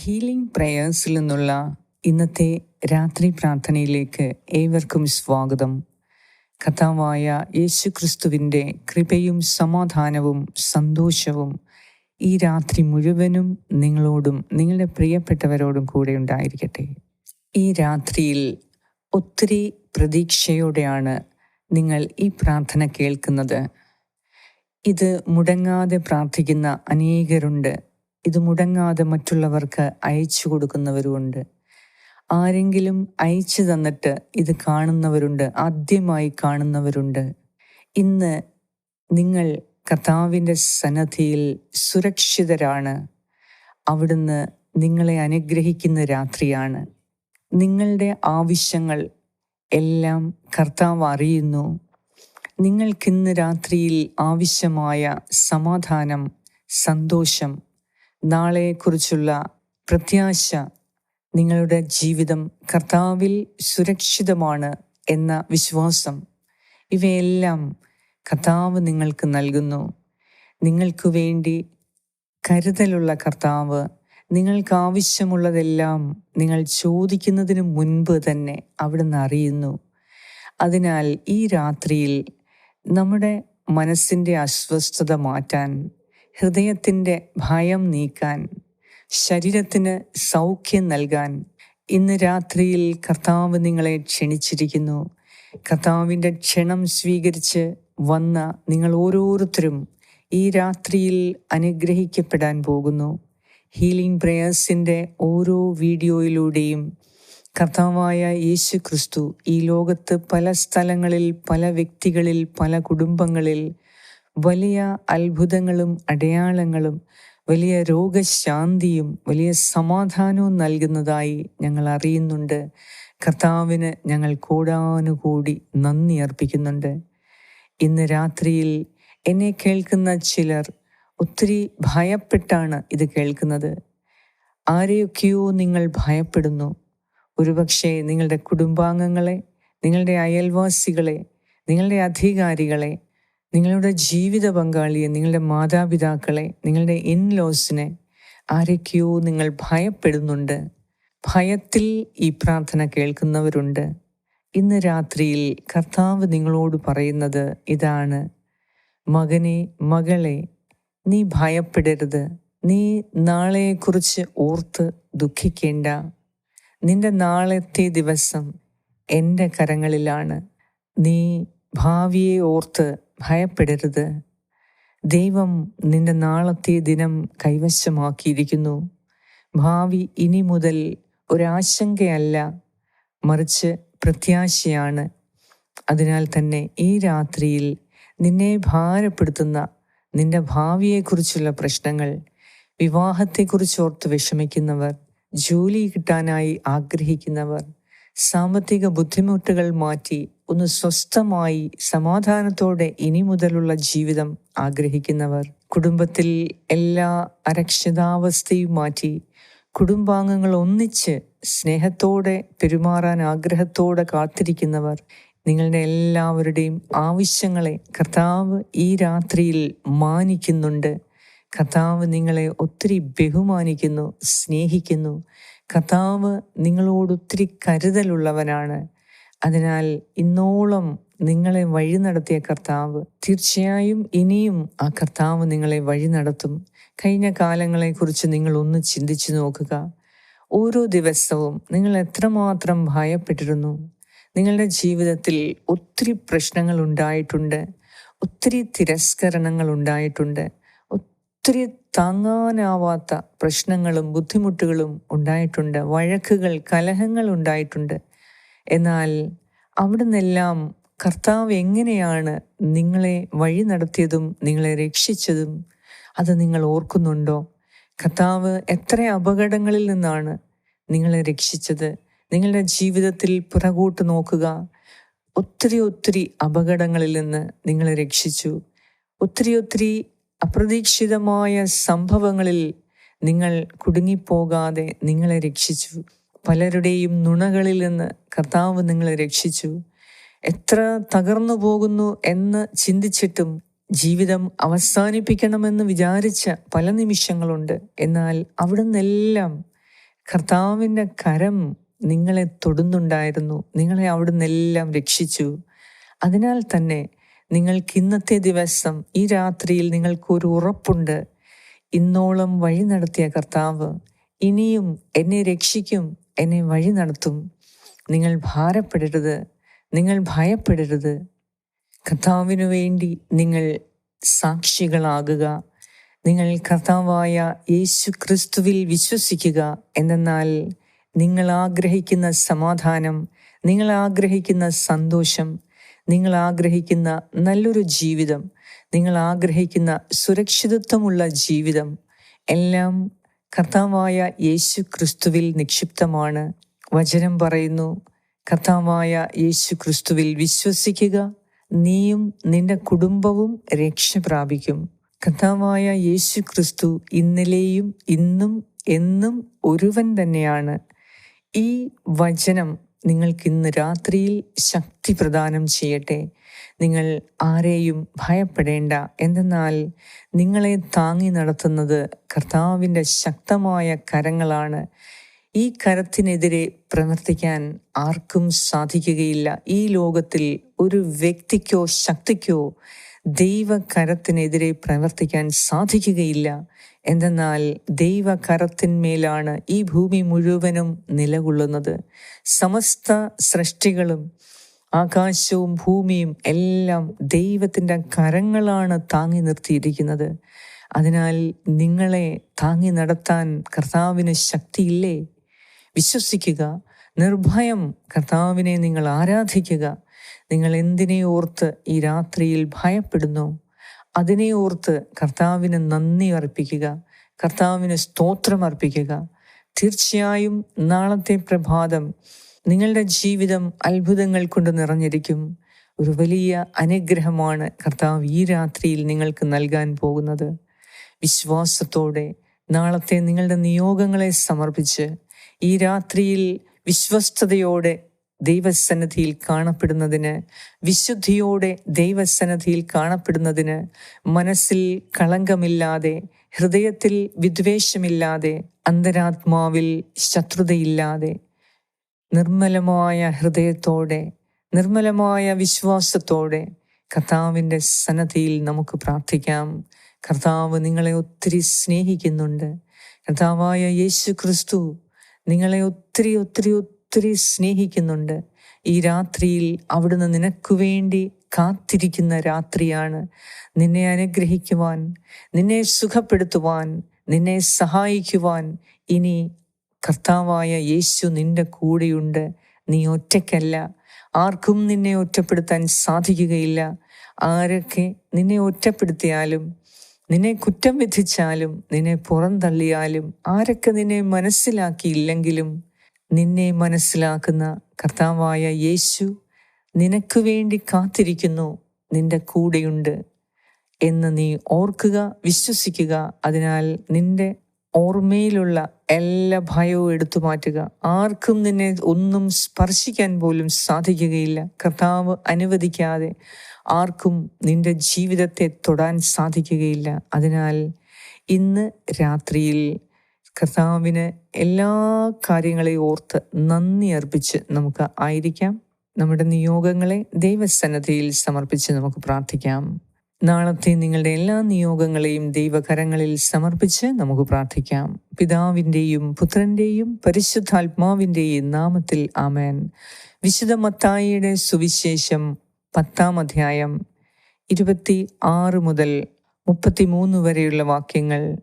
Healing പ്രേയേഴ്സിൽ നിന്നുള്ള ഇന്നത്തെ രാത്രി പ്രാർത്ഥനയിലേക്ക് ഏവർക്കും സ്വാഗതം. കഥാവായ യേശു ക്രിസ്തുവിന്റെ കൃപയും സമാധാനവും സന്തോഷവും ഈ രാത്രി മുഴുവനും നിങ്ങളോടും നിങ്ങളുടെ പ്രിയപ്പെട്ടവരോടും കൂടെ ഉണ്ടായിരിക്കട്ടെ. ഈ രാത്രിയിൽ ഒത്തിരി പ്രതീക്ഷയോടെയാണ് നിങ്ങൾ ഈ പ്രാർത്ഥന കേൾക്കുന്നത്. ഇത് മുടങ്ങാതെ പ്രാർത്ഥിക്കുന്ന അനേകരുണ്ട്. ഇത് മുടങ്ങാതെ മറ്റുള്ളവർക്ക് അയച്ചു കൊടുക്കുന്നവരുമുണ്ട്. ആരെങ്കിലും അയച്ചു തന്നിട്ട് ഇത് കാണുന്നവരുണ്ട് ആദ്യമായി കാണുന്നവരുണ്ട്. ഇന്ന് നിങ്ങൾ കർത്താവിന്റെ സന്നദ്ധിയിൽ സുരക്ഷിതരാണ്. അവിടുന്ന് നിങ്ങളെ അനുഗ്രഹിക്കുന്ന രാത്രിയാണ്. നിങ്ങളുടെ ആവശ്യങ്ങൾ എല്ലാം കർത്താവ് അറിയുന്നു. നിങ്ങൾക്കിന്ന് രാത്രിയിൽ ആവശ്യമായ സമാധാനം സന്തോഷം നാളെക്കുറിച്ചുള്ള പ്രത്യാശ നിങ്ങളുടെ ജീവിതം കർത്താവിൽ സുരക്ഷിതമാണ് എന്ന വിശ്വാസം. ഇവയെല്ലാം കർത്താവ് നിങ്ങൾക്ക് നൽകുന്നു. നിങ്ങൾക്ക് വേണ്ടി കരുതലുള്ള കർത്താവ് നിങ്ങൾക്ക് ആവശ്യമുള്ളതെല്ലാം നിങ്ങൾ ചോദിക്കുന്നതിന് മുൻപ് തന്നെ അവിടുന്ന് അറിയുന്നു. അതിനാൽ ഈ രാത്രിയിൽ നമ്മുടെ മനസ്സിന്റെ അസ്വസ്ഥത മാറ്റാൻ ഹൃദയത്തിന്റെ ഭയം നീക്കാൻ ശരീരത്തിന് സൗഖ്യം നൽകാൻ ഇന്ന് രാത്രിയിൽ കർത്താവ് നിങ്ങളെ ക്ഷണിച്ചിരിക്കുന്നു. കർത്താവിന്റെ ക്ഷണം സ്വീകരിച്ച് വന്ന നിങ്ങൾ ഓരോരുത്തരും ഈ രാത്രിയിൽ അനുഗ്രഹിക്കപ്പെടാൻ പോകുന്നു. ഹീലിംഗ് പ്രേയേഴ്സിന്റെ ഓരോ വീഡിയോയിലൂടെയും കർത്താവായ യേശു ക്രിസ്തു ഈ ലോകത്ത് പല സ്ഥലങ്ങളിൽ പല വ്യക്തികളിൽ പല കുടുംബങ്ങളിൽ വലിയ അത്ഭുതങ്ങളും അടയാളങ്ങളും വലിയ രോഗശാന്തിയും വലിയ സമാധാനവും നൽകുന്നതായി ഞങ്ങൾ അറിയുന്നുണ്ട്. കർത്താവിന് ഞങ്ങൾ കൂടാനുകൂടി നന്ദി അർപ്പിക്കുന്നുണ്ട്. ഇന്ന് രാത്രിയിൽ എന്നെ കേൾക്കുന്ന ചിലർ ഒത്തിരി ഭയപ്പെട്ടാണ് ഇത് കേൾക്കുന്നത്. ആരെയൊക്കെയോ നിങ്ങൾ ഭയപ്പെടുന്നു. ഒരുപക്ഷെ നിങ്ങളുടെ കുടുംബാംഗങ്ങളെ നിങ്ങളുടെ അയൽവാസികളെ നിങ്ങളുടെ അധികാരികളെ നിങ്ങളുടെ ജീവിത പങ്കാളിയെ നിങ്ങളുടെ മാതാപിതാക്കളെ നിങ്ങളുടെ ഇൻ ലോസിനെ ആരൊക്കെയോ നിങ്ങൾ ഭയപ്പെടുന്നുണ്ട്. ഭയത്തിൽ ഈ പ്രാർത്ഥന കേൾക്കുന്നവരുണ്ട്. ഇന്ന് രാത്രിയിൽ കർത്താവ് നിങ്ങളോട് പറയുന്നത് ഇതാണ്. മകനെ മകളെ നീ ഭയപ്പെടരുത്. നീ നാളെയെക്കുറിച്ച് ഓർത്ത് ദുഃഖിക്കേണ്ട. നിന്റെ നാളത്തെ ദിവസം എന്റെ കരങ്ങളിലാണ്. നീ ഭാവിയെ ഓർത്ത് ഭയപ്പെടരുത്. ദൈവം നിന്റെ നാളത്തെ ദിനം കൈവശമാക്കിയിരിക്കുന്നു. ഭാവി ഇനി മുതൽ ഒരാശങ്കയല്ല മറിച്ച് പ്രത്യാശയാണ്. അതിനാൽ തന്നെ ഈ രാത്രിയിൽ നിന്നെ ഭാരപ്പെടുത്തുന്ന നിന്റെ ഭാവിയെക്കുറിച്ചുള്ള പ്രശ്നങ്ങൾ വിവാഹത്തെക്കുറിച്ച് ഓർത്ത് വിഷമിക്കുന്നവർ ജോലി കിട്ടാനായി ആഗ്രഹിക്കുന്നവർ സാമ്പത്തിക ബുദ്ധിമുട്ടുകൾ മാറ്റി ഒന്ന് സ്വസ്ഥമായി സമാധാനത്തോടെ ഇനി മുതലുള്ള ജീവിതം ആഗ്രഹിക്കുന്നവർ. കുടുംബത്തിൽ എല്ലാ അരക്ഷിതാവസ്ഥയും മാറ്റി കുടുംബാംഗങ്ങൾ ഒന്നിച്ച് സ്നേഹത്തോടെ പെരുമാറാൻ ആഗ്രഹത്തോടെ കാത്തിരിക്കുന്നവർ. നിങ്ങളുടെ എല്ലാവരുടെയും ആവശ്യങ്ങളെ കർത്താവ് ഈ രാത്രിയിൽ മാനിക്കുന്നുണ്ട്. കർത്താവ് നിങ്ങളെ ഒത്തിരി ബഹുമാനിക്കുന്നു സ്നേഹിക്കുന്നു. കർത്താവ് നിങ്ങളോട് ഒത്തിരി കരുതലുള്ളവനാണ്. അതിനാൽ ഇന്നോളം നിങ്ങളെ വഴി നടത്തിയ കർത്താവ് തീർച്ചയായും ഇനിയും ആ കർത്താവ് നിങ്ങളെ വഴി നടത്തും. കഴിഞ്ഞ കാലങ്ങളെക്കുറിച്ച് നിങ്ങൾ ഒന്ന് ചിന്തിച്ചു നോക്കുക. ഓരോ ദിവസവും നിങ്ങൾ എത്രമാത്രം ഭയപ്പെട്ടിരുന്നു? നിങ്ങളുടെ ജീവിതത്തിൽ ഒത്തിരി പ്രശ്നങ്ങൾ ഉണ്ടായിട്ടുണ്ട്. ഒത്തിരി തിരസ്കരണങ്ങൾ ഉണ്ടായിട്ടുണ്ട്. ഒത്തിരി താങ്ങാനാവാത്ത പ്രശ്നങ്ങളും ബുദ്ധിമുട്ടുകളും ഉണ്ടായിട്ടുണ്ട്. വഴക്കുകൾ കലഹങ്ങൾ ഉണ്ടായിട്ടുണ്ട്. എന്നാൽ അവിടെ നിന്നെല്ലാം കർത്താവ് എങ്ങനെയാണ് നിങ്ങളെ വഴി നടത്തിയതും നിങ്ങളെ രക്ഷിച്ചതും അത് നിങ്ങൾ ഓർക്കുന്നുണ്ടോ? കർത്താവ് എത്ര അപകടങ്ങളിൽ നിന്നാണ് നിങ്ങളെ രക്ഷിച്ചത്? നിങ്ങളുടെ ജീവിതത്തിൽ പുറകോട്ട് നോക്കുക. ഒത്തിരി ഒത്തിരി അപകടങ്ങളിൽ നിന്ന് നിങ്ങളെ രക്ഷിച്ചു. ഒത്തിരി ഒത്തിരി അപ്രതീക്ഷിതമായ സംഭവങ്ങളിൽ നിങ്ങൾ കുടുങ്ങിപ്പോകാതെ നിങ്ങളെ രക്ഷിച്ചു. പലരുടെയും നുണകളിൽ നിന്ന് കർത്താവ് നിങ്ങളെ രക്ഷിച്ചു. എത്ര തകർന്നു പോകുന്നു എന്ന് ചിന്തിച്ചിട്ടും ജീവിതം അവസാനിപ്പിക്കണമെന്ന് വിചാരിച്ച പല നിമിഷങ്ങളുണ്ട്. എന്നാൽ അവിടെ നിന്നെല്ലാം കർത്താവിന്റെ കരം നിങ്ങളെ തൊടുന്നുണ്ടായിരുന്നു. നിങ്ങളെ അവിടെ നിന്നെല്ലാം രക്ഷിച്ചു. അതിനാൽ തന്നെ നിങ്ങൾക്ക് ഇന്നത്തെ ദിവസം ഈ രാത്രിയിൽ നിങ്ങൾക്കൊരു ഉറപ്പുണ്ട്. ഇന്നോളം വഴി നടത്തിയ കർത്താവ് ഇനിയും എന്നെ രക്ഷിക്കും എന്നെ വഴി നടത്തും. നിങ്ങൾ ഭാരപ്പെടരുത് നിങ്ങൾ ഭയപ്പെടരുത്. കർത്താവിനു വേണ്ടി നിങ്ങൾ സാക്ഷികളാകുക. നിങ്ങൾ കർത്താവായ യേശു ക്രിസ്തുവിൽ വിശ്വസിക്കുക. എന്തെന്നാൽ നിങ്ങൾ ആഗ്രഹിക്കുന്ന സമാധാനം നിങ്ങൾ ആഗ്രഹിക്കുന്ന സന്തോഷം നിങ്ങൾ ആഗ്രഹിക്കുന്ന നല്ലൊരു ജീവിതം നിങ്ങൾ ആഗ്രഹിക്കുന്ന സുരക്ഷിതത്വമുള്ള ജീവിതം എല്ലാം കർത്താവായ യേശു ക്രിസ്തുവിൽ നിക്ഷിപ്തമാണ്. വചനം പറയുന്നു കർത്താവായ യേശു ക്രിസ്തുവിൽ വിശ്വസിക്കുക നീയും നിന്റെ കുടുംബവും രക്ഷ പ്രാപിക്കും. കർത്താവായ യേശു ക്രിസ്തു ഇന്നലെയും ഇന്നും എന്നും ഒരുവൻ തന്നെയാണ്. ഈ വചനം നിങ്ങൾക്ക് ഇന്ന് രാത്രിയിൽ ശക്തി പ്രദാനം ചെയ്യട്ടെ. നിങ്ങൾ ആരെയും ഭയപ്പെടേണ്ട. എന്തെന്നാൽ നിങ്ങളെ താങ്ങി നടത്തുന്നത് കർത്താവിന്റെ ശക്തമായ കരങ്ങളാണ്. ഈ കരത്തിനെതിരെ പ്രവർത്തിക്കാൻ ആർക്കും സാധിക്കുകയില്ല. ഈ ലോകത്തിൽ ഒരു വ്യക്തിക്കോ ശക്തിക്കോ ദൈവകരത്തിനെതിരെ പ്രവർത്തിക്കാൻ സാധിക്കുകയില്ല. എന്തെന്നാൽ ദൈവകരത്തിന്മേലാണ് ഈ ഭൂമി മുഴുവനും നിലകൊള്ളുന്നത്. സമസ്ത സൃഷ്ടികളും ആകാശവും ഭൂമിയും എല്ലാം ദൈവത്തിന്റെ കരങ്ങളാണ് താങ്ങി നിർത്തിയിരിക്കുന്നത്. അതിനാൽ നിങ്ങളെ താങ്ങി നടത്താൻ കർത്താവിന് ശക്തിയില്ലേ? വിശ്വസിക്കുക. നിർഭയം കർത്താവിനെ നിങ്ങൾ ആരാധിക്കുക. നിങ്ങൾ എന്തിനെ ഓർത്ത് ഈ രാത്രിയിൽ ഭയപ്പെടുന്നു? അതിനെ ഓർത്ത് കർത്താവിന് നന്ദി അർപ്പിക്കുക കർത്താവിന് സ്തോത്രം അർപ്പിക്കുക. തീർച്ചയായും നാളത്തെ പ്രഭാതം നിങ്ങളുടെ ജീവിതം അത്ഭുതങ്ങൾ കൊണ്ട് നിറഞ്ഞിരിക്കും. ഒരു വലിയ അനുഗ്രഹമാണ് കർത്താവ് ഈ രാത്രിയിൽ നിങ്ങൾക്ക് നൽകാൻ പോകുന്നത്. വിശ്വാസത്തോടെ നാളത്തെ നിങ്ങളുടെ നിയോഗങ്ങളെ സമർപ്പിച്ച് ഈ രാത്രിയിൽ വിശ്വസ്തയോടെ ദൈവസന്നദ്ധിയിൽ കാണപ്പെടുന്നതിന് വിശുദ്ധിയോടെ ദൈവസന്നധിയിൽ കാണപ്പെടുന്നതിന് മനസ്സിൽ കളങ്കമില്ലാതെ ഹൃദയത്തിൽ വിദ്വേഷമില്ലാതെ അന്തരാത്മാവിൽ ശത്രുതയില്ലാതെ നിർമ്മലമായ ഹൃദയത്തോടെ നിർമ്മലമായ വിശ്വാസത്തോടെ കർത്താവിന്റെ സന്നദ്ധിയിൽ നമുക്ക് പ്രാർത്ഥിക്കാം. കർത്താവ് നിങ്ങളെ ഒത്തിരി സ്നേഹിക്കുന്നുണ്ട്. കർത്താവായ യേശു ക്രിസ്തു നിങ്ങളെ ഒത്തിരി ഒത്തിരി ഒത്തിരി സ്നേഹിക്കുന്നുണ്ട്. ഈ രാത്രിയിൽ അവിടുന്ന് നിനക്ക് വേണ്ടി കാത്തിരിക്കുന്ന രാത്രിയാണ്. നിന്നെ അനുഗ്രഹിക്കുവാൻ നിന്നെ സുഖപ്പെടുത്തുവാൻ നിന്നെ സഹായിക്കുവാൻ ഇനി കർത്താവായ യേശു നിന്റെ കൂടെയുണ്ട്. നീ ഒറ്റയ്ക്കല്ല. ആർക്കും നിന്നെ ഒറ്റപ്പെടുത്താൻ സാധിക്കുകയില്ല. ആരൊക്കെ നിന്നെ ഒറ്റപ്പെടുത്തിയാലും നിന്നെ കുറ്റം വിധിച്ചാലും നിന്നെ പുറന്തള്ളിയാലും ആരൊക്കെ നിന്നെ മനസ്സിലാക്കിയില്ലെങ്കിലും നിന്നെ മനസ്സിലാക്കുന്ന കർത്താവായ യേശു നിനക്ക് വേണ്ടി കാത്തിരിക്കുന്നു നിന്റെ കൂടെയുണ്ട് എന്ന് നീ ഓർക്കുക വിശ്വസിക്കുക. അതിനാൽ നിന്റെ ഓർമ്മയിലുള്ള എല്ലാ ഭയവും എടുത്തു മാറ്റുക. ആർക്കും നിന്നെ ഒന്നും സ്പർശിക്കാൻ പോലും സാധിക്കുകയില്ല. കർത്താവ് അനുവദിക്കാതെ ആർക്കും നിന്റെ ജീവിതത്തെ തൊടാൻ സാധിക്കുകയില്ല. അതിനാൽ ഇന്ന് രാത്രിയിൽ കർത്താവിന് എല്ലാ കാര്യങ്ങളെയും ഓർത്ത് നന്ദി അർപ്പിച്ച് നമുക്ക് ആയിരിക്കാം. നമ്മുടെ നിയോഗങ്ങളെ ദൈവസന്നദ്ധിയിൽ സമർപ്പിച്ച് നമുക്ക് പ്രാർത്ഥിക്കാം. നാളത്തെ നിങ്ങളുടെ എല്ലാ നിയോഗങ്ങളെയും ദൈവകരങ്ങളിൽ സമർപ്പിച്ച് നമുക്ക് പ്രാർത്ഥിക്കാം. പിതാവിന്റെയും പുത്രന്റെയും പരിശുദ്ധാത്മാവിന്റെയും നാമത്തിൽ ആമേൻ. വിശുദ്ധ മത്തായിയുടെ സുവിശേഷം പത്താം അധ്യായം ഇരുപത്തി ആറ് മുതൽ മുപ്പത്തിമൂന്ന് വരെയുള്ള വാക്യങ്ങൾ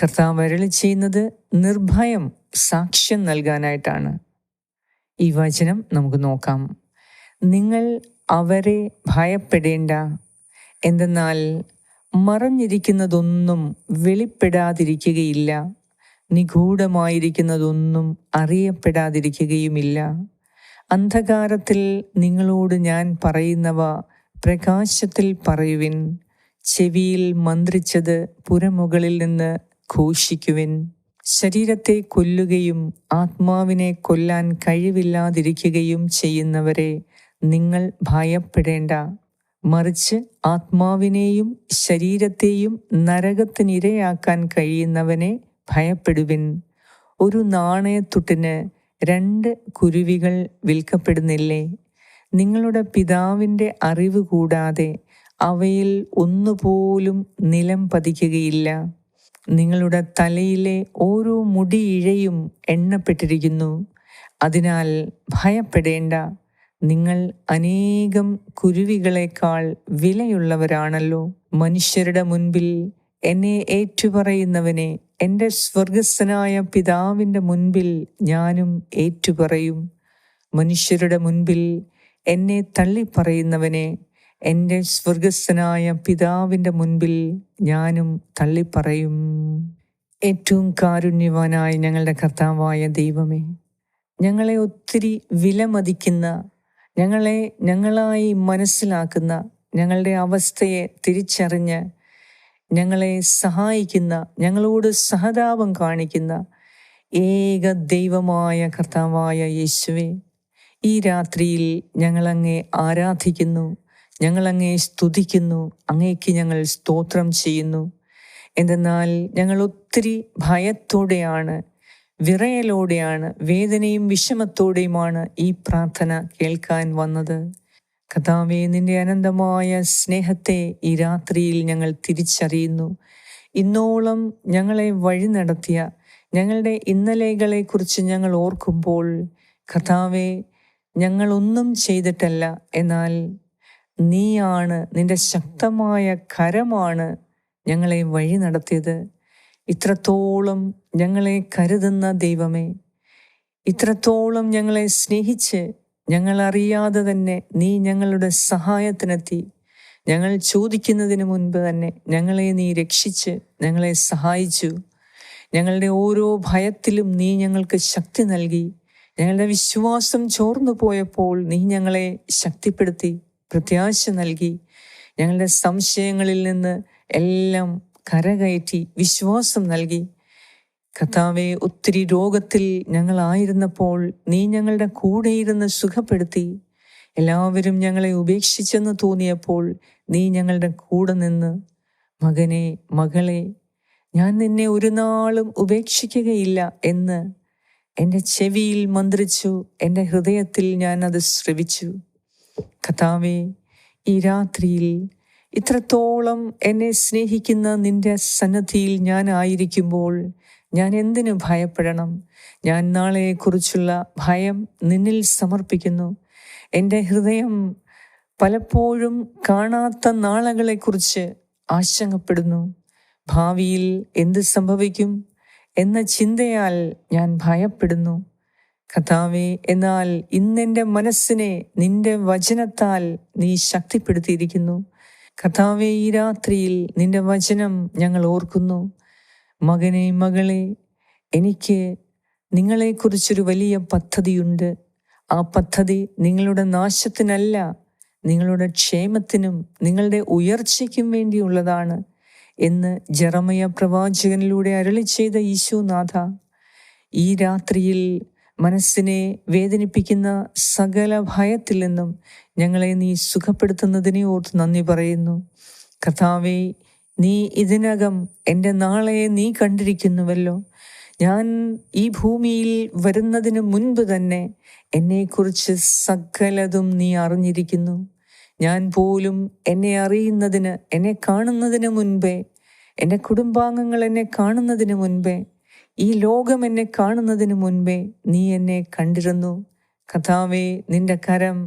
കർത്താവ് അരളി ചെയ്യുന്നത് നിർഭയം സാക്ഷ്യം നൽകാനായിട്ടാണ്. ഈ വചനം നമുക്ക് നോക്കാം. നിങ്ങൾ അവരെ ഭയപ്പെടേണ്ട. എന്തെന്നാൽ മറഞ്ഞിരിക്കുന്നതൊന്നും വെളിപ്പെടാതിരിക്കുകയില്ല. നിഗൂഢമായിരിക്കുന്നതൊന്നും അറിയപ്പെടാതിരിക്കുകയുമില്ല. അന്ധകാരത്തിൽ നിങ്ങളോട് ഞാൻ പറയുന്നവ പ്രകാശത്തിൽ പറയുവിൻ. ചെവിയിൽ മന്ത്രിച്ചത് പുരമുകളിൽ നിന്ന് ഘോഷിക്കുവിൻ. ശരീരത്തെ കൊല്ലുകയും ആത്മാവിനെ കൊല്ലാൻ കഴിവില്ലാതിരിക്കുകയും ചെയ്യുന്നവരെ നിങ്ങൾ ഭയപ്പെടേണ്ട. മറിച്ച് ആത്മാവിനെയും ശരീരത്തെയും നരകത്തിനിരയാക്കാൻ കഴിയുന്നവനെ ഭയപ്പെടുവിൻ. ഒരു നാണയത്തുട്ടിന് രണ്ട് കുരുവികൾ വിൽക്കപ്പെടുന്നില്ലേ? നിങ്ങളുടെ പിതാവിന്റെ അറിവ് കൂടാതെ അവയിൽ ഒന്നുപോലും നിലം പതിക്കുകയില്ല. നിങ്ങളുടെ തലയിലെ ഓരോ മുടിയിഴയും എണ്ണപ്പെട്ടിരിക്കുന്നു. അതിനാൽ ഭയപ്പെടേണ്ട. നിങ്ങൾ അനേകം കുരുവികളെക്കാൾ വിലയുള്ളവരാണല്ലോ. മനുഷ്യരുടെ മുൻപിൽ എന്നെ ഏറ്റുപറയുന്നവനെ എന്റെ സ്വർഗസ്ഥനായ പിതാവിന്റെ മുൻപിൽ ഞാനും ഏറ്റുപറയും. മനുഷ്യരുടെ മുൻപിൽ എന്നെ തള്ളിപ്പറയുന്നവനെ എന്റെ സ്വർഗസ്ഥനായ പിതാവിന്റെ മുൻപിൽ ഞാനും തള്ളിപ്പറയും. ഏറ്റവും കാരുണ്യവാനായ ഞങ്ങളുടെ കർത്താവായ ദൈവമേ ഞങ്ങളെ ഒത്തിരി വിലമതിക്കുന്ന ഞങ്ങളെ ഞങ്ങളായി മനസ്സിലാക്കുന്ന ഞങ്ങളുടെ അവസ്ഥയെ തിരിച്ചറിഞ്ഞ് ഞങ്ങളെ സഹായിക്കുന്ന ഞങ്ങളോട് സഹതാപം കാണിക്കുന്ന ഏക ദൈവമായ കർത്താവായ യേശുവെ ഈ രാത്രിയിൽ ഞങ്ങളങ്ങെ ആരാധിക്കുന്നു. ഞങ്ങളങ്ങേ സ്തുതിക്കുന്നു അങ്ങേക്ക് ഞങ്ങൾ സ്തോത്രം ചെയ്യുന്നു. എന്തെന്നാൽ ഞങ്ങൾ ഒത്തിരി ഭയത്തോടെയാണ് വിറയലോടെയാണ് വേദനയും വിഷമത്തോടെയുമാണ് ഈ പ്രാർത്ഥന കേൾക്കാൻ വന്നത്. കഥാവേ നിന്റെ അനന്തമായ സ്നേഹത്തെ ഈ രാത്രിയിൽ ഞങ്ങൾ തിരിച്ചറിയുന്നു. ഇന്നോളം ഞങ്ങളെ വഴി നടത്തിയ ഞങ്ങളുടെ ഇന്നലെകളെക്കുറിച്ച് ഞങ്ങൾ ഓർക്കുമ്പോൾ കഥാവെ ഞങ്ങളൊന്നും ചെയ്തിട്ടല്ല എന്നാൽ നീയാണ് നിന്റെ ശക്തമായ കരമാണ് ഞങ്ങളെ വഴി നടത്തിയത്. ഇത്രത്തോളം ഞങ്ങളെ കരുതുന്ന ദൈവമേ ഇത്രത്തോളം ഞങ്ങളെ സ്നേഹിച്ച് ഞങ്ങൾ അറിയാതെ തന്നെ നീ ഞങ്ങളുടെ സഹായത്തിനെത്തി. ഞങ്ങൾ ചോദിക്കുന്നതിന് മുൻപ് തന്നെ ഞങ്ങളെ നീ രക്ഷിച്ച് ഞങ്ങളെ സഹായിച്ചു. ഞങ്ങളുടെ ഓരോ ഭയത്തിലും നീ ഞങ്ങൾക്ക് ശക്തി നൽകി. ഞങ്ങളുടെ വിശ്വാസം ചോർന്നു പോയപ്പോൾ നീ ഞങ്ങളെ ശക്തിപ്പെടുത്തി. പ്രത്യാശ നൽകി. ഞങ്ങളുടെ സംശയങ്ങളിൽ നിന്ന് എല്ലാം കരകയറ്റി വിശ്വാസം നൽകി. കഥാവെ ഒത്തിരി രോഗത്തിൽ ഞങ്ങളായിരുന്നപ്പോൾ നീ ഞങ്ങളുടെ കൂടെയിരുന്ന് സുഖപ്പെടുത്തി. എല്ലാവരും ഞങ്ങളെ ഉപേക്ഷിച്ചെന്ന് തോന്നിയപ്പോൾ നീ ഞങ്ങളുടെ കൂടെ നിന്ന്. മകനെ മകളെ ഞാൻ നിന്നെ ഒരു നാളും ഉപേക്ഷിക്കുകയില്ല എന്ന് എന്റെ ചെവിയിൽ മന്ത്രിച്ചു എന്റെ ഹൃദയത്തിൽ ഞാൻ അത് ശ്രവിച്ചു. കഥാവെ ഈ രാത്രിയിൽ ഇത്രത്തോളം എന്നെ സ്നേഹിക്കുന്ന നിന്റെ സന്നദ്ധിയിൽ ഞാൻ ആയിരിക്കുമ്പോൾ ഞാൻ എന്തിനു ഭയപ്പെടണം? ഞാൻ നാളെക്കുറിച്ചുള്ള ഭയം നിന്നിൽ സമർപ്പിക്കുന്നു. എന്റെ ഹൃദയം പലപ്പോഴും കാണാത്ത നാളുകളെക്കുറിച്ച് ആശങ്കപ്പെടുന്നു. ഭാവിയിൽ എന്ത് സംഭവിക്കും എന്ന ചിന്തയാൽ ഞാൻ ഭയപ്പെടുന്നു. കഥാവേ എന്നാൽ ഇന്നെന്റെ മനസ്സിനെ നിന്റെ വചനത്താൽ നീ ശക്തിപ്പെടുത്തിയിരിക്കുന്നു. കഥാവേ ഈ രാത്രിയിൽ നിന്റെ വചനം ഞങ്ങൾ ഓർക്കുന്നു. മകനെ മകളെ എനിക്ക് നിങ്ങളെക്കുറിച്ചൊരു വലിയ പദ്ധതിയുണ്ട്. ആ പദ്ധതി നിങ്ങളുടെ നാശത്തിനല്ല നിങ്ങളുടെ ക്ഷേമത്തിനും നിങ്ങളുടെ ഉയർച്ചയ്ക്കും വേണ്ടിയുള്ളതാണ് എന്ന് ജറമയ പ്രവാചകനിലൂടെ അരളി ചെയ്ത ഈശോനാഥ ഈ രാത്രിയിൽ മനസ്സിനെ വേദനിപ്പിക്കുന്ന സകല ഭയത്തിൽ നിന്നും ഞങ്ങളെ നീ സുഖപ്പെടുത്തുന്നതിനെ ഓർത്ത് നന്ദി പറയുന്നു. കഥാവേ നീ ഇതിനകം എന്റെ നാളെ നീ കണ്ടിരിക്കുന്നുവല്ലോ. ഞാൻ ഈ ഭൂമിയിൽ വരുന്നതിന് മുൻപ് തന്നെ എന്നെക്കുറിച്ച് സകലതും നീ അറിഞ്ഞിരിക്കുന്നു. ഞാൻ പോലും എന്നെ അറിയുന്നതിന് എന്നെ കാണുന്നതിന് മുൻപേ എന്റെ കുടുംബാംഗങ്ങൾ എന്നെ കാണുന്നതിന് മുൻപേ ഈ ലോകം എന്നെ കാണുന്നതിന് മുൻപേ നീ എന്നെ കണ്ടിരുന്നു. കഥാവേ നിന്റെ കരം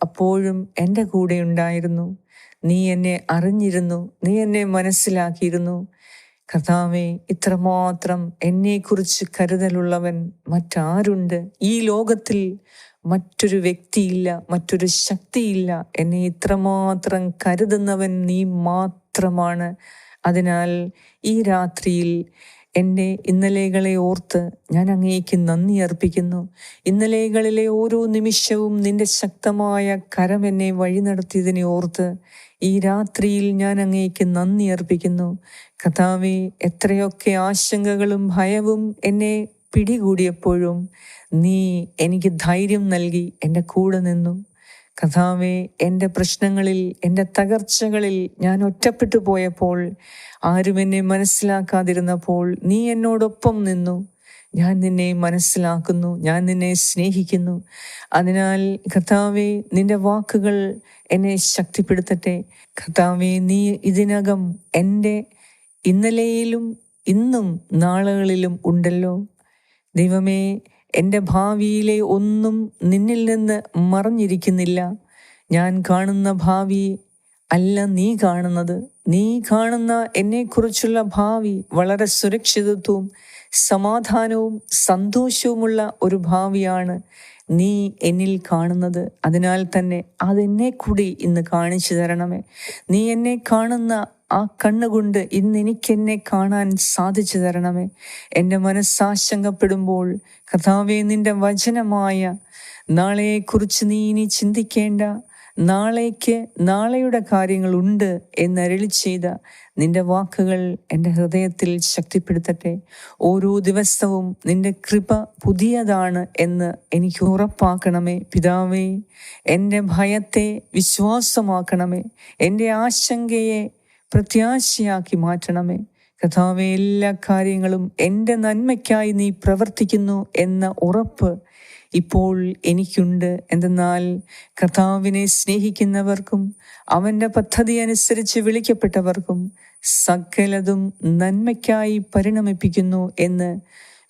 അപ്പോഴും എന്റെ കൂടെ ഉണ്ടായിരുന്നു. നീ എന്നെ അറിഞ്ഞിരുന്നു. നീ എന്നെ മനസ്സിലാക്കിയിരുന്നു. കഥാവെ ഇത്രമാത്രം എന്നെക്കുറിച്ച് കരുതലുള്ളവൻ മറ്റാരുണ്ട്? ഈ ലോകത്തിൽ മറ്റൊരു വ്യക്തിയില്ല മറ്റൊരു ശക്തിയില്ല. എന്നെ ഇത്രമാത്രം കരുതുന്നവൻ നീ മാത്രമാണ്. അതിനാൽ ഈ രാത്രിയിൽ എന്റെ ഇന്നലെകളെ ഓർത്ത് ഞാൻ അങ്ങേക്ക് നന്ദി അർപ്പിക്കുന്നു. ഇന്നലെകളിലെ ഓരോ നിമിഷവും നിന്റെ ശക്തമായ കരം എന്നെ വഴി നടത്തിയതിനെ ഓർത്ത് ഈ രാത്രിയിൽ ഞാൻ അങ്ങേക്ക് നന്ദി അർപ്പിക്കുന്നു. കഥാവി എത്രയൊക്കെ ആശങ്കകളും ഭയവും എന്നെ പിടികൂടിയപ്പോഴും നീ എനിക്ക് ധൈര്യം നൽകി എന്റെ കൂടെ നിന്നു. കഥാവെ എന്റെ പ്രശ്നങ്ങളിൽ എന്റെ തകർച്ചകളിൽ ഞാൻ ഒറ്റപ്പെട്ടു പോയപ്പോൾ ആരും എന്നെ മനസ്സിലാക്കാതിരുന്നപ്പോൾ നീ എന്നോടൊപ്പം നിന്നു. ഞാൻ നിന്നെ മനസ്സിലാക്കുന്നു ഞാൻ നിന്നെ സ്നേഹിക്കുന്നു. അതിനാൽ കർത്താവെ നിന്റെ വാക്കുകൾ എന്നെ ശക്തിപ്പെടുത്തട്ടെ. കർത്താവെ നീ ഇതിനകം എന്റെ ഇന്നലെയിലും ഇന്നും നാളുകളിലും ഉണ്ടല്ലോ. ദൈവമേ എന്റെ ഭാവിയിലെ ഒന്നും നിന്നിൽ നിന്ന് മറഞ്ഞിരിക്കുന്നില്ല. ഞാൻ കാണുന്ന ഭാവി അല്ല നീ കാണുന്നത്. നീ കാണുന്ന എന്നെക്കുറിച്ചുള്ള ഭാവി വളരെ സുരക്ഷിതത്വവും സമാധാനവും സന്തോഷവുമുള്ള ഒരു ഭാവിയാണ് നീ എന്നിൽ കാണുന്നത്. അതിനാൽ തന്നെ അതെന്നെ കൂടി ഇന്ന് കാണിച്ചു തരണമേ. നീ എന്നെ കാണുന്ന ആ കണ്ണുകൊണ്ട് ഇന്ന് എനിക്കെന്നെ കാണാൻ സാധിച്ചു തരണമേ. എന്റെ മനസ്സാശങ്കപ്പെടുമ്പോൾ കഥാവേ നിന്റെ വചനമായ നാളെയെക്കുറിച്ച് നീ ഇനി ചിന്തിക്കേണ്ട നാളേക്ക് നാളെയുടെ കാര്യങ്ങളുണ്ട് എന്നരളി ചെയ്ത നിന്റെ വാക്കുകൾ എന്റെ ഹൃദയത്തിൽ ശക്തിപ്പെടുത്തട്ടെ. ഓരോ ദിവസവും നിന്റെ കൃപ പുതിയതാണ് എന്ന് എനിക്ക് ഉറപ്പാക്കണമേ. പിതാവേ എന്റെ ഭയത്തെ വിശ്വാസമാക്കണമേ. എന്റെ ആശങ്കയെ പ്രത്യാശയാക്കി മാറ്റണമേ. കഥാവെ എല്ലാ കാര്യങ്ങളും എന്റെ നന്മയ്ക്കായി നീ പ്രവർത്തിക്കുന്നു എന്ന ഉറപ്പ് ഇപ്പോൾ എനിക്കുണ്ട്. എന്തെന്നാൽ കർത്താവിനെ സ്നേഹിക്കുന്നവർക്കും അവന്റെ പദ്ധതി അനുസരിച്ച് വിളിക്കപ്പെട്ടവർക്കും സകലതും നന്മയ്ക്കായി പരിണമിപ്പിക്കുന്നു എന്ന്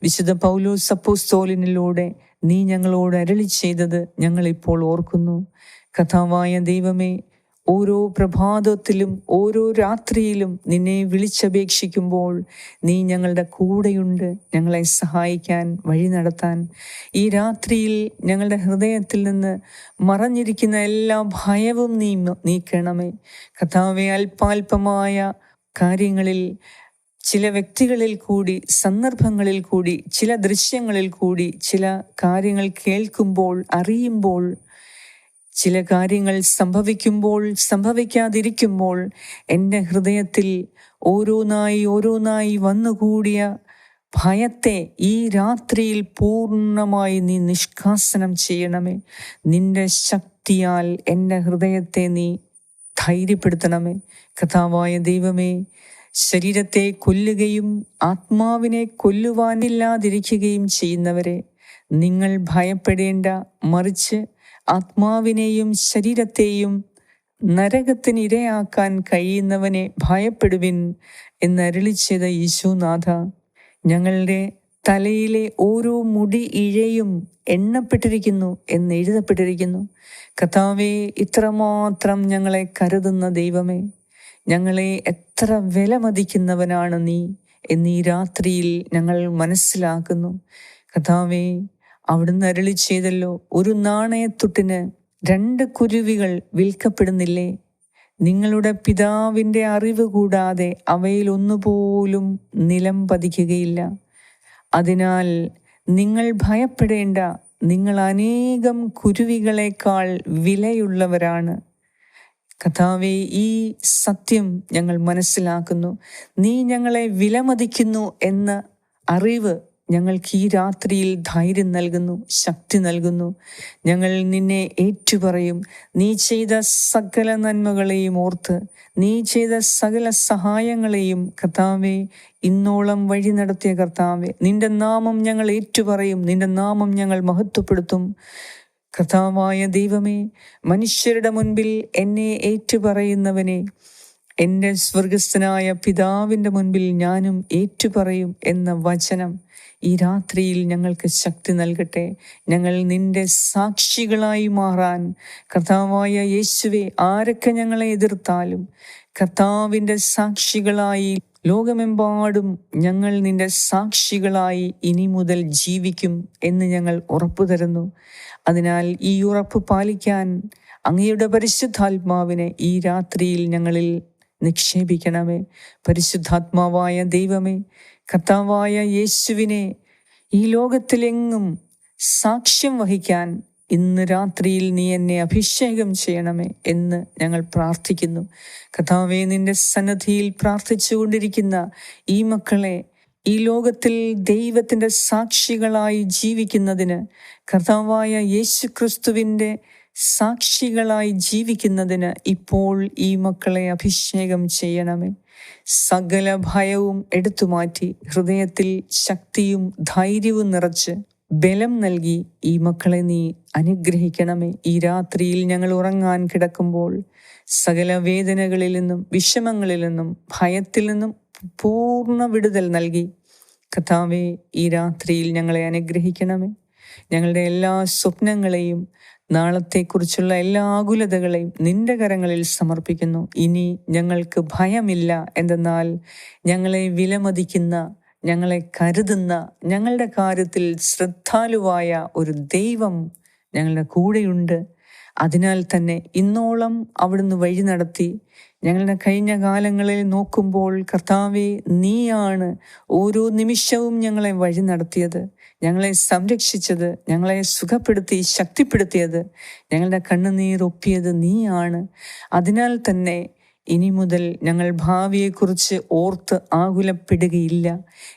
വിശുദ്ധ പൗലോ സപ്പോസ്തോലിനിലൂടെ നീ ഞങ്ങളോട് അരളി ചെയ്തത് ഞങ്ങളിപ്പോൾ ഓർക്കുന്നു. കഥാവായ ദൈവമേ ഓരോ പ്രഭാതത്തിലും ഓരോ രാത്രിയിലും നിന്നെ വിളിച്ചപേക്ഷിക്കുമ്പോൾ നീ ഞങ്ങളുടെ കൂടെയുണ്ട്. ഞങ്ങളെ സഹായിക്കാൻ വഴി നടത്താൻ. ഈ രാത്രിയിൽ ഞങ്ങളുടെ ഹൃദയത്തിൽ നിന്ന് മറഞ്ഞിരിക്കുന്ന എല്ലാ ഭയവും നീ നീക്കണമേ. കഥാവെ അല്പാൽപമായ കാര്യങ്ങളിൽ ചില വ്യക്തികളിൽ കൂടി സന്ദർഭങ്ങളിൽ കൂടി ചില ദൃശ്യങ്ങളിൽ കൂടി ചില കാര്യങ്ങൾ കേൾക്കുമ്പോൾ അറിയുമ്പോൾ ചില കാര്യങ്ങൾ സംഭവിക്കുമ്പോൾ സംഭവിക്കാതിരിക്കുമ്പോൾ എന്റെ ഹൃദയത്തിൽ ഓരോന്നായി ഓരോന്നായി വന്നുകൂടിയ ഭയത്തെ ഈ രാത്രിയിൽ പൂർണമായി നീ നിഷ്കാസനം ചെയ്യണമേ. നിന്റെ ശക്തിയാൽ എന്റെ ഹൃദയത്തെ നീ ധൈര്യപ്പെടുത്തണമേ. കഥാവായ ദൈവമേ ശരീരത്തെ കൊല്ലുകയും ആത്മാവിനെ കൊല്ലുവാനില്ലാതിരിക്കുകയും ചെയ്യുന്നവരെ നിങ്ങൾ ഭയപ്പെടേണ്ട മറിച്ച് ആത്മാവിനെയും ശരീരത്തെയും നരകത്തിനിരയാക്കാൻ കഴിയുന്നവനെ ഭയപ്പെടുവിൻ എന്നരുളി ചെയ്ത യേശുനാഥ ഞങ്ങളുടെ തലയിലെ ഓരോ മുടി ഇഴയും എണ്ണപ്പെട്ടിരിക്കുന്നു എന്ന് എഴുതപ്പെട്ടിരിക്കുന്നു. കഥാവെ ഇത്രമാത്രം ഞങ്ങളെ കരുതുന്ന ദൈവമേ ഞങ്ങളെ എത്ര വില മതിക്കുന്നവനാണ് നീ എന്നീ രാത്രിയിൽ ഞങ്ങൾ മനസ്സിലാക്കുന്നു. കഥാവേ അവിടുന്ന് അരളി ചെയ്തല്ലോ. ഒരു നാണയത്തുട്ടിന് രണ്ട് കുരുവികൾ വിൽക്കപ്പെടുന്നില്ലേ? നിങ്ങളുടെ പിതാവിന്റെ അറിവ് കൂടാതെ അവയിൽ ഒന്നുപോലും നിലം പതിക്കുകയില്ല. അതിനാൽ നിങ്ങൾ ഭയപ്പെടേണ്ട നിങ്ങൾ അനേകം കുരുവികളെക്കാൾ വിലയുള്ളവരാണ്. കഥാവെ ഈ സത്യം ഞങ്ങൾ മനസ്സിലാക്കുന്നു. നീ ഞങ്ങളെ വിലമതിക്കുന്നു എന്ന അറിവ് ഞങ്ങൾക്ക് ഈ രാത്രിയിൽ ധൈര്യം നൽകുന്നു ശക്തി നൽകുന്നു. ഞങ്ങൾ നിന്നെ ഏറ്റുപറയും. നീ ചെയ്ത സകല നന്മകളെയും ഓർത്ത് നീ ചെയ്ത സകല സഹായങ്ങളെയും കർത്താവെ ഇന്നോളം വഴി നടത്തിയ കർത്താവെ നിന്റെ നാമം ഞങ്ങൾ ഏറ്റുപറയും നിന്റെ നാമം ഞങ്ങൾ മഹത്വപ്പെടുത്തും. കർത്താവായ ദൈവമേ മനുഷ്യരുടെ മുൻപിൽ എന്നെ ഏറ്റുപറയുന്നവനെ എന്റെ സ്വർഗസ്ഥനായ പിതാവിന്റെ മുൻപിൽ ഞാനും ഏറ്റുപറയും എന്ന വചനം ഈ രാത്രിയിൽ ഞങ്ങൾക്ക് ശക്തി നൽകട്ടെ. ഞങ്ങൾ നിന്റെ സാക്ഷികളായി മാറാൻ കർത്താവായ യേശുവെ ആരൊക്കെ ഞങ്ങളെ എതിർത്താലും കർത്താവിന്റെ സാക്ഷികളായി ലോകമെമ്പാടും ഞങ്ങൾ നിന്റെ സാക്ഷികളായി ഇനി മുതൽ ജീവിക്കും എന്ന് ഞങ്ങൾ ഉറപ്പു തരുന്നു. അതിനാൽ ഈ ഉറപ്പ് പാലിക്കാൻ അങ്ങയുടെ പരിശുദ്ധാത്മാവിനെ ഈ രാത്രിയിൽ ഞങ്ങളിൽ നിക്ഷേപിക്കണമേ. പരിശുദ്ധാത്മാവായ ദൈവമേ കർത്താവായ യേശുവിനെ ഈ ലോകത്തിലെങ്ങും സാക്ഷ്യം വഹിക്കാൻ ഇന്ന് രാത്രിയിൽ നീ എന്നെ അഭിഷേകം ചെയ്യണമേ എന്ന് ഞങ്ങൾ പ്രാർത്ഥിക്കുന്നു. കഥാവെ നിന്റെ സന്നദ്ധിയിൽ പ്രാർത്ഥിച്ചുകൊണ്ടിരിക്കുന്ന ഈ മക്കളെ ഈ ലോകത്തിൽ ദൈവത്തിന്റെ സാക്ഷികളായി ജീവിക്കുന്നതിന് കർത്താവായ യേശു ക്രിസ്തുവിന്റെ സാക്ഷികളായി ജീവിക്കുന്നതിന് ഇപ്പോൾ ഈ മക്കളെ അഭിഷേകം ചെയ്യണമേ. സകല ഭയവും എടുത്തുമാറ്റി ഹൃദയത്തിൽ ശക്തിയും ധൈര്യവും നിറച്ച് ബലം നൽകി ഈ മക്കളെ നീ അനുഗ്രഹിക്കണമേ. ഈ രാത്രിയിൽ ഞങ്ങൾ ഉറങ്ങാൻ കിടക്കുമ്പോൾ സകല വേദനകളിൽ നിന്നും വിഷമങ്ങളിൽ നിന്നും ഭയത്തിൽ നിന്നും പൂർണ വിടുതൽ നൽകി. കഥാവെ ഈ രാത്രിയിൽ ഞങ്ങളെ അനുഗ്രഹിക്കണമേ. ഞങ്ങളുടെ എല്ലാ സ്വപ്നങ്ങളെയും നാളത്തെക്കുറിച്ചുള്ള എല്ലാ ആകുലതകളെയും നിന്റെ കരങ്ങളിൽ സമർപ്പിക്കുന്നു. ഇനി ഞങ്ങൾക്ക് ഭയമില്ല എന്തെന്നാൽ ഞങ്ങളെ വിലമതിക്കുന്ന ഞങ്ങളെ കരുതുന്ന ഞങ്ങളുടെ കാര്യത്തിൽ ശ്രദ്ധാലുവായ ഒരു ദൈവം ഞങ്ങളുടെ കൂടെയുണ്ട്. അതിനാൽ തന്നെ ഇന്നോളം അവിടുന്ന് വഴി നടത്തി ഞങ്ങളുടെ കഴിഞ്ഞ കാലങ്ങളിൽ നോക്കുമ്പോൾ കർത്താവെ നീയാണ് ഓരോ നിമിഷവും ഞങ്ങളെ വഴി നടത്തിയത്. ഞങ്ങളെ സംരക്ഷിച്ചത് ഞങ്ങളെ സുഖപ്പെടുത്തി ശക്തിപ്പെടുത്തിയത് ഞങ്ങളുടെ കണ്ണുനീർ ഒപ്പിയത് നീയാണ്. അതിനാൽ തന്നെ ഇനി മുതൽ ഞങ്ങൾ ഭാവിയെക്കുറിച്ച് ഓർത്ത് ആകുലപ്പെടുകയില്ല.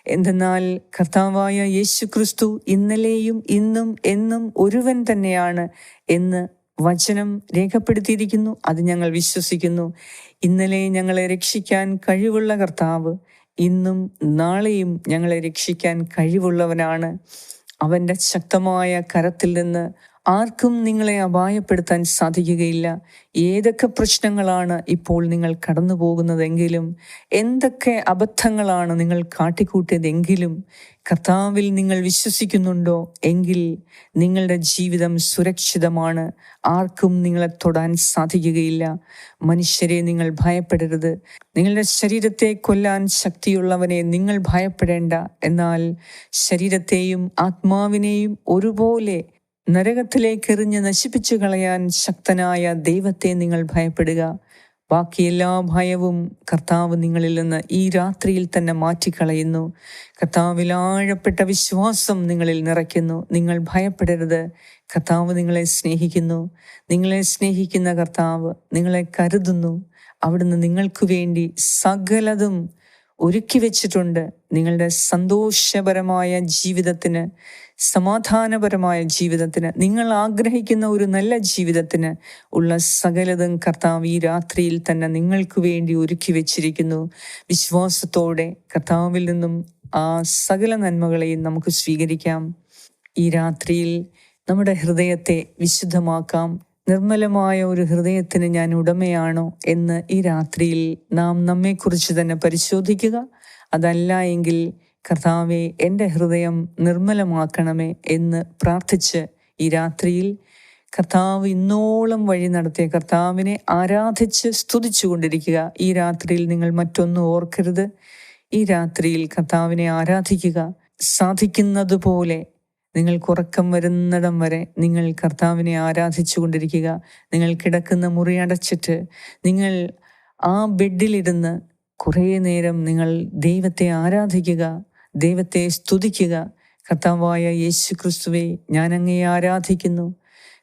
എന്തെന്നാൽ കർത്താവായ യേശു ക്രിസ്തു ഇന്നലെയും ഇന്നും എന്നും ഒരുവൻ തന്നെയാണ് എന്ന് വചനം രേഖപ്പെടുത്തിയിരിക്കുന്നു. അത് ഞങ്ങൾ വിശ്വസിക്കുന്നു. ഇന്നലെ ഞങ്ങളെ രക്ഷിക്കാൻ കഴിവുള്ള കർത്താവ് ഇന്നും നാളെയും ഞങ്ങളെ രക്ഷിക്കാൻ കഴിവുള്ളവനാണ്. അവന്റെ ശക്തമായ കരത്തിൽ നിന്ന് ആർക്കും നിങ്ങളെ അപായപ്പെടുത്താൻ സാധിക്കുകയില്ല. ഏതൊക്കെ പ്രശ്നങ്ങളാണ് ഇപ്പോൾ നിങ്ങൾ കടന്നു പോകുന്നതെങ്കിലും എന്തൊക്കെ അബദ്ധങ്ങളാണ് നിങ്ങൾ കാട്ടിക്കൂട്ടിയതെങ്കിലും കർത്താവിൽ നിങ്ങൾ വിശ്വസിക്കുന്നുണ്ടോ? എങ്കിൽ നിങ്ങളുടെ ജീവിതം സുരക്ഷിതമാണ്. ആർക്കും നിങ്ങളെ തൊടാൻ സാധിക്കുകയില്ല. മനുഷ്യരെ നിങ്ങൾ ഭയപ്പെടരുത്. നിങ്ങളുടെ ശരീരത്തെ കൊല്ലാൻ ശക്തിയുള്ളവനെ നിങ്ങൾ ഭയപ്പെടേണ്ട. എന്നാൽ ശരീരത്തെയും ആത്മാവിനെയും ഒരുപോലെ നരകത്തിലേക്ക് എറിഞ്ഞ് നശിപ്പിച്ചു കളയാൻ ശക്തനായ ദൈവത്തെ നിങ്ങൾ ഭയപ്പെടുക. ബാക്കി എല്ലാ ഭയവും കർത്താവ് നിങ്ങളിൽ നിന്ന് ഈ രാത്രിയിൽ തന്നെ മാറ്റിക്കളയുന്നു. കർത്താവിൽ ആഴപ്പെട്ട വിശ്വാസം നിങ്ങളിൽ നിറയ്ക്കുന്നു. നിങ്ങൾ ഭയപ്പെടരുത്. കർത്താവ് നിങ്ങളെ സ്നേഹിക്കുന്നു. നിങ്ങളെ സ്നേഹിക്കുന്ന കർത്താവ് നിങ്ങളെ കരുതുന്നു. അവിടുന്ന് നിങ്ങൾക്ക് വേണ്ടി സകലതും ഒരുക്കി വെച്ചിട്ടുണ്ട് നിങ്ങളുടെ സന്തോഷപരമായ ജീവിതത്തിന് സമാധാനപരമായ ജീവിതത്തിന് നിങ്ങൾ ആഗ്രഹിക്കുന്ന ഒരു നല്ല ജീവിതത്തിന് ഉള്ള സകലതും കർത്താവ് ഈ രാത്രിയിൽ തന്നെ നിങ്ങൾക്ക് വേണ്ടി ഒരുക്കി വെച്ചിരിക്കുന്നു. വിശ്വാസത്തോടെ കർത്താവിൽ നിന്നും ആ സകല നന്മകളെയും നമുക്ക് സ്വീകരിക്കാം. ഈ രാത്രിയിൽ നമ്മുടെ ഹൃദയത്തെ വിശുദ്ധമാക്കാം. നിർമ്മലമായ ഒരു ഹൃദയത്തിന് ഞാൻ ഉടമയാണോ എന്ന് ഈ രാത്രിയിൽ നാം നമ്മെക്കുറിച്ച് തന്നെ പരിശോധിക്കുക. അതല്ല എങ്കിൽ കർത്താവെ എന്റെ ഹൃദയം നിർമ്മലമാക്കണമേ എന്ന് പ്രാർത്ഥിച്ച് ഈ രാത്രിയിൽ കർത്താവ് ഇന്നോളം വഴി നടത്തിയ കർത്താവിനെ ആരാധിച്ച് സ്തുതിച്ചു കൊണ്ടിരിക്കുക ഈ രാത്രിയിൽ നിങ്ങൾ മറ്റൊന്നും ഓർക്കരുത്. ഈ രാത്രിയിൽ കർത്താവിനെ ആരാധിക്കുക. സാധിക്കുന്നതുപോലെ നിങ്ങൾ ഉറക്കം വരുന്നിടം വരെ നിങ്ങൾ കർത്താവിനെ ആരാധിച്ചു കൊണ്ടിരിക്കുക. നിങ്ങൾ കിടക്കുന്ന മുറി അടച്ചിട്ട് നിങ്ങൾ ആ ബെഡിലിരുന്ന് കുറേ നേരം നിങ്ങൾ ദൈവത്തെ ആരാധിക്കുക. ദൈവത്തെ സ്തുതിക്കുക. കർത്താവായ യേശു ക്രിസ്തുവെ ഞാൻ അങ്ങയെ ആരാധിക്കുന്നു.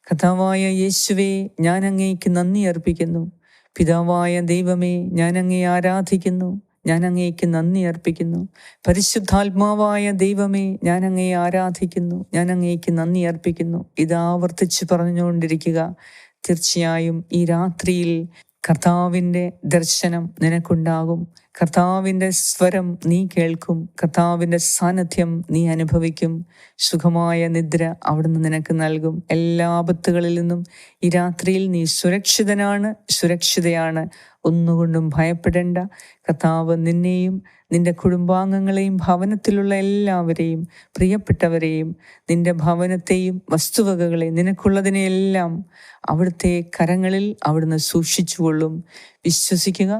കർത്താവായ യേശുവെ ഞാൻ അങ്ങേക്ക് നന്ദി അർപ്പിക്കുന്നു. പിതാവായ ദൈവമേ ഞാൻ അങ്ങയെ ആരാധിക്കുന്നു. ഞാൻ അങ്ങേക്ക് നന്ദി അർപ്പിക്കുന്നു. പരിശുദ്ധാത്മാവായ ദൈവമേ ഞാൻ അങ്ങയെ ആരാധിക്കുന്നു. ഞാൻ അങ്ങേക്ക് നന്ദി അർപ്പിക്കുന്നു. ഇത് ആവർത്തിച്ച് പറഞ്ഞുകൊണ്ടിരിക്കുക. തീർച്ചയായും ഈ രാത്രിയിൽ കർത്താവിന്റെ ദർശനം നിനക്കുണ്ടാകും. കർത്താവിന്റെ സ്വരം നീ കേൾക്കും കർത്താവിന്റെ സാന്നിധ്യം നീ അനുഭവിക്കും. സുഖമായ നിദ്ര അവിടുന്ന് നിനക്ക് നൽകും. എല്ലാ ആപത്തുകളിൽ നിന്നും ഈ രാത്രിയിൽ നീ സുരക്ഷിതനാണ് സുരക്ഷിതയാണ്. ഒന്നുകൊണ്ടും ഭയപ്പെടേണ്ട. കർത്താവ് നിന്നെയും നിന്റെ കുടുംബാംഗങ്ങളെയും ഭവനത്തിലുള്ള എല്ലാവരെയും പ്രിയപ്പെട്ടവരെയും നിന്റെ ഭവനത്തെയും വസ്തുവകകളെയും നിനക്കുള്ളതിനെയെല്ലാം അവിടുത്തെ കരങ്ങളിൽ അവിടുന്ന് സൂക്ഷിച്ചുകൊള്ളും. വിശ്വസിക്കുക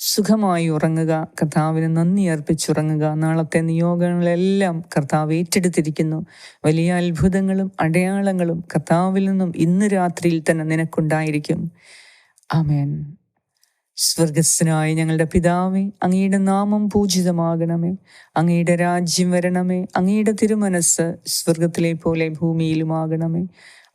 സുഖമായി ഉറങ്ങുക. കർത്താവിന് നന്ദി അർപ്പിച്ചുറങ്ങുക. നാളത്തെ നിയോഗങ്ങളെല്ലാം കർത്താവ് ഏറ്റെടുത്തിരിക്കുന്നു. വലിയ അത്ഭുതങ്ങളും അടയാളങ്ങളും കർത്താവിൽ നിന്നും ഇന്ന് രാത്രിയിൽ തന്നെ നിനക്കുണ്ടായിരിക്കും. ആമേൻ. സ്വർഗസ്സനായ ഞങ്ങളുടെ പിതാവേ അങ്ങയുടെ നാമം പൂജിതമാകണമേ. അങ്ങയുടെ രാജ്യം വരണമേ. അങ്ങയുടെ തിരുമനസ് സ്വർഗത്തിലെ പോലെ ഭൂമിയിലുമാകണമേ.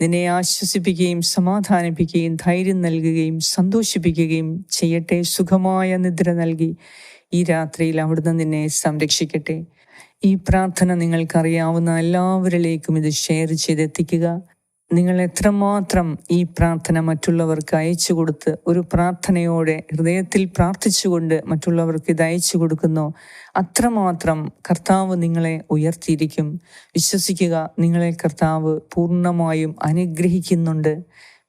നിന്നെ ആശ്വസിപ്പിക്കുകയും സമാധാനിപ്പിക്കുകയും ധൈര്യം നൽകുകയും സന്തോഷിപ്പിക്കുകയും ചെയ്യട്ടെ. സുഖമായ നിദ്ര നൽകി ഈ രാത്രിയിൽ അവിടുന്ന് നിന്നെ സംരക്ഷിക്കട്ടെ. ഈ പ്രാർത്ഥന നിങ്ങൾക്കറിയാവുന്ന എല്ലാവരിലേക്കും ഇത് ഷെയർ ചെയ്തെത്തിക്കുക. നിങ്ങൾ എത്രമാത്രം ഈ പ്രാർത്ഥന മറ്റുള്ളവർക്ക് അയച്ചു കൊടുത്ത് ഒരു പ്രാർത്ഥനയോടെ ഹൃദയത്തിൽ പ്രാർത്ഥിച്ചുകൊണ്ട് മറ്റുള്ളവർക്ക് ഇത് അയച്ചു കൊടുക്കുന്നോ? അത്രമാത്രം കർത്താവ് നിങ്ങളെ ഉയർത്തിയിരിക്കും. വിശ്വസിക്കുക നിങ്ങളെ കർത്താവ് പൂർണമായും അനുഗ്രഹിക്കുന്നുണ്ട്.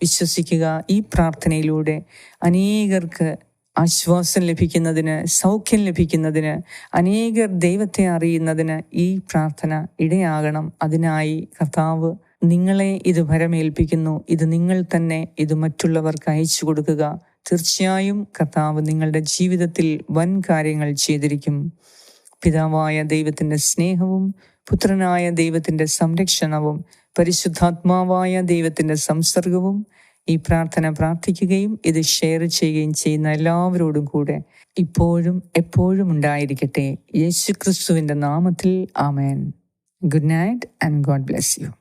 വിശ്വസിക്കുക ഈ പ്രാർത്ഥനയിലൂടെ. അനേകർക്ക് ആശ്വാസം ലഭിക്കുന്നതിന് സൗഖ്യം ലഭിക്കുന്നതിന് അനേകർ ദൈവത്തെ അറിയുന്നതിന് ഈ പ്രാർത്ഥന ഇടയാകണം. അതിനായി കർത്താവ് നിങ്ങളെ ഇത് ഭരമേൽപ്പിക്കുന്നു. ഇത് നിങ്ങൾ തന്നെ ഇത് മറ്റുള്ളവർക്ക് അയച്ചു കൊടുക്കുക. തീർച്ചയായും കർത്താവ് നിങ്ങളുടെ ജീവിതത്തിൽ വൻ കാര്യങ്ങൾ ചെയ്തിരിക്കും. പിതാവായ ദൈവത്തിന്റെ സ്നേഹവും പുത്രനായ ദൈവത്തിന്റെ സംരക്ഷണവും പരിശുദ്ധാത്മാവായ ദൈവത്തിന്റെ സംസർഗവും ഈ പ്രാർത്ഥന പ്രാർത്ഥിക്കുകയും ഇത് ഷെയർ ചെയ്യുകയും ചെയ്യുന്ന എല്ലാവരോടും കൂടെ ഇപ്പോഴും എപ്പോഴും ഉണ്ടായിരിക്കട്ടെ. യേശു ക്രിസ്തുവിന്റെ നാമത്തിൽ ആമേൻ. Good night and God bless you